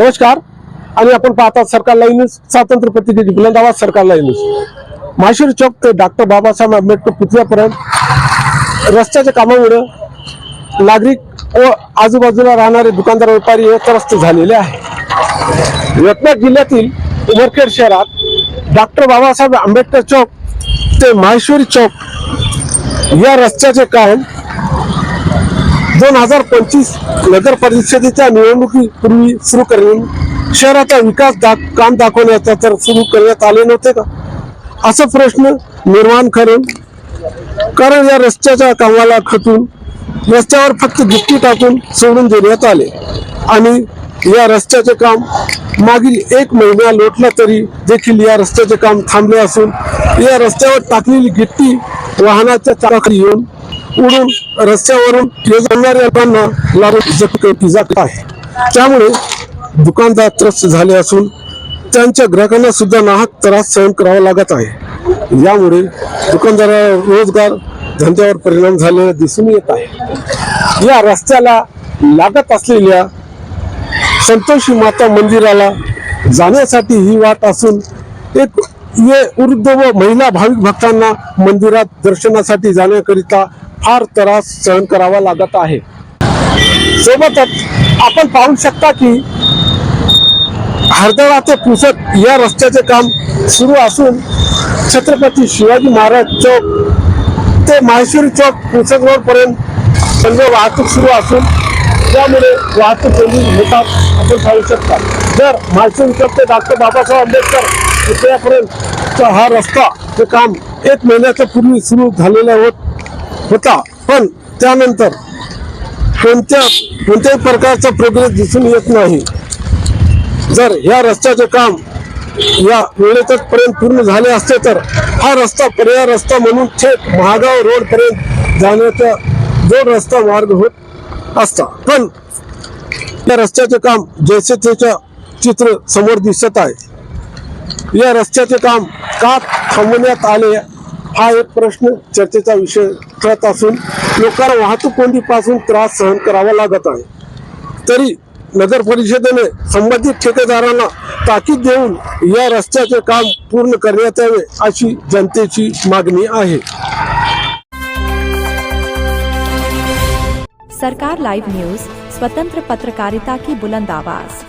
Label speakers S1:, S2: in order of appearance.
S1: नमस्कार. आणि आपण पाहतात सरकार लाईव्ह न्यूज स्वातंत्र्य प्रतिनिधी बुलंद सरकार लाईव्ह न्यूज. माहेर चौक ते डॉक्टर बाबासाहेब आंबेडकर पुतळ्यापर्यंत रस्त्याच्या कामामुळे नागरिक व आजूबाजूला राहणारे दुकानदार व्यापारी हे त्रस्त झालेले आहे. यवतमाळ जिल्ह्यातील उमरखेड शहरात डॉक्टर बाबासाहेब आंबेडकर चौक ते माहेश्वरी चौक या रस्त्याचे काम दोन हजार पंचवीस नगर परिषदेच्या निवडणुकीपूर्वी सुरू करून शहराचा विकास दा काम दाखवण्याचा तर सुरू करण्यात आले नव्हते का? असा प्रश्न निर्माण करून कारण या रस्त्याच्या कामाला खटून रस्त्यावर फक्त गिट्टी टाकून सोडून देण्यात आले. आणि या रस्त्याचे काम मागील एक महिना लोटला तरी देखील या रस्त्याचे काम थांबले असून या रस्त्यावर टाकलेली गिट्टी वाहनाच्या चाकाखाली येऊन उडून रस्त्यावरून लोकांना लागून जखमी जात आहे. त्यामुळे दुकानदार त्रस्त झाले असून त्यांच्या ग्राहकांना सुद्धा नाहक त्रास सहन करावा लागत आहे. यामुळे दुकानदाराला रोजगार धंद्यावर परिणाम झालेला दिसून येत आहे. या रस्त्याला लागत असलेल्या संतोषी माता मंदिराला जाण्यासाठी ही वाट असून एक वृद्ध व महिला भाविक भक्तांना मंदिरात दर्शनासाठी जाण्याकरिता फार त्रास सहन करावा लागत आहे. सोबतच आपण पाहू शकता की हरदळा ते पुसत या रस्त्याचे काम सुरू असून छत्रपती शिवाजी महाराज चौक ते माहेश्वरी चौक पुसद रोड पर्यंत सर्व वाहतूक सुरू असून त्यामुळे वाहतूक कोंडी होतात आपण पाहू शकता. जर माहेश्वरी चौक ते डॉक्टर बाबासाहेब आंबेडकर पुतळ्यापर्यंत हा रस्ता हे काम एक महिन्याच्या पूर्वी सुरू झालेलं होत. होता. पण त्यानंतर कोणत्या कोणत्याही प्रकारचा प्रोग्रेस दिसून येत नाही. जर या रस्त्याचे काम या वेळेतच पर्यंत पूर्ण झाले असते तर हा रस्ता पर्याय रस्ता म्हणून थेट महागाव रोड पर्यंत जाण्याचा जोड रस्ता मार्ग होत असता. पण या रस्त्याचे काम जैसे त्याच्या चित्र समोर दिसत आहे. या रस्त्याचे काम का थांबवण्यात आले हा एक प्रश्न चर्चेचा विषय ठरत असून लोकांना वाहतूक कोंडीपासून त्रास सहन करावा लागत आहे. तरी नगर परिषदेने संबंधित ठेकेदारांना ताकीद देऊन या रस्त्याचे काम पूर्ण करण्यात यावे अशी जनतेची मागणी आहे.
S2: सरकार लाइव न्यूज स्वतंत्र पत्रकारिता की बुलंद आवाज।